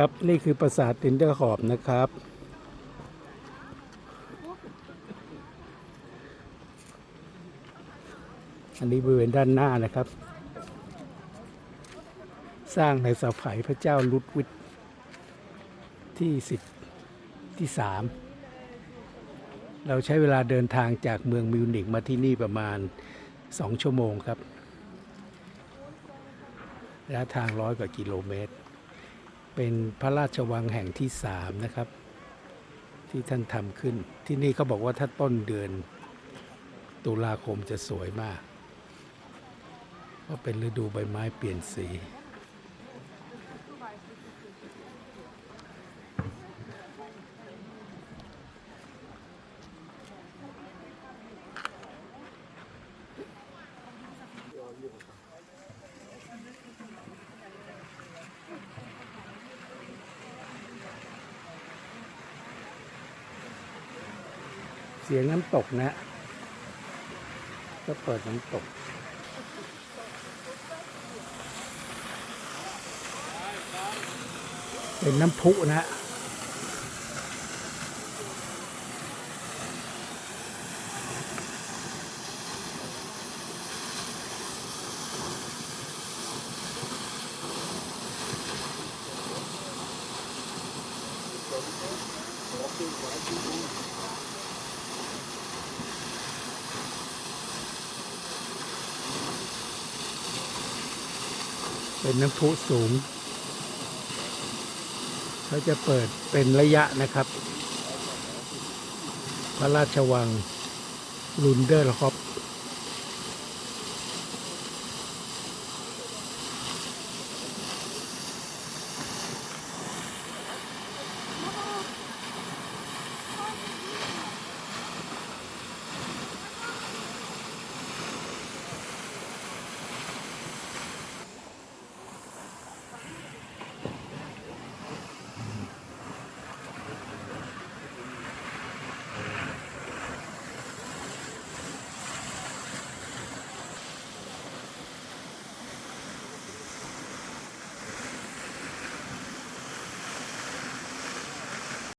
ครับนี่คือปราสาทตินเดอร์ขอบนะครับ อันนี้บริเวณด้านหน้านะครับ สร้างในสมัยพระเจ้าลุดวิทที่สิบที่สามเราใช้เวลาเดินทางจากเมืองมิวนิกมาที่นี่ประมาณสองชั่วโมงครับระยะทางร้อยกว่ากิโลเมตร เป็นพระราชวังแห่งที่สามนะครับ ที่ท่านทำขึ้น ที่นี่เขาบอกว่าถ้าต้นเดือน ตุลาคมจะสวยมากเพราะเป็นฤดูใบไม้เปลี่ยนสี เสียงน้ำตกนะ ก็เปิดน้ำตก เป็นน้ำพุนะ เป็นน้ำพุสูง เขาจะเปิดเป็นระยะนะครับ พระราชวังลุนเดอร์ฮอป